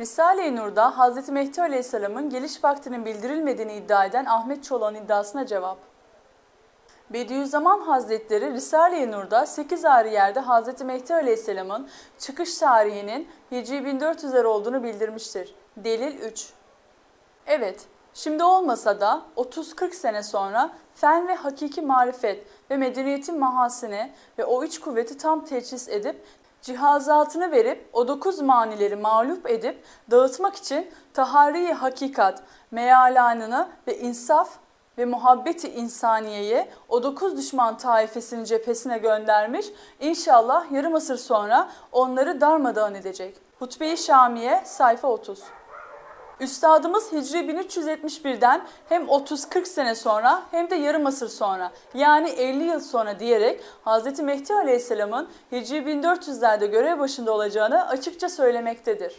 Risale-i Nur'da Hz. Mehdi Aleyhisselam'ın geliş vaktinin bildirilmediğini iddia eden Ahmet Çolak'ın iddiasına cevap. Bediüzzaman Hazretleri Risale-i Nur'da 8 ayrı yerde Hz. Mehdi Aleyhisselam'ın çıkış tarihinin Hicri 1400'ler olduğunu bildirmiştir. Delil 3. Evet, şimdi olmasa da 30-40 sene sonra fen ve hakiki marifet ve medeniyetin mahasini ve o üç kuvveti tam teçhis edip cihazatını verip o dokuz manileri mağlup edip dağıtmak için tahari hakikat, meyalanını ve insaf ve muhabbeti insaniyeye o dokuz düşman taifesinin cephesine göndermiş. İnşallah yarım asır sonra onları darmadağın edecek. Hutbe-i Şamiye sayfa 30. Üstadımız Hicri 1371'den hem 30-40 sene sonra hem de yarım asır sonra yani 50 yıl sonra diyerek Hz. Mehdi Aleyhisselam'ın Hicri 1400'lerde görev başında olacağını açıkça söylemektedir.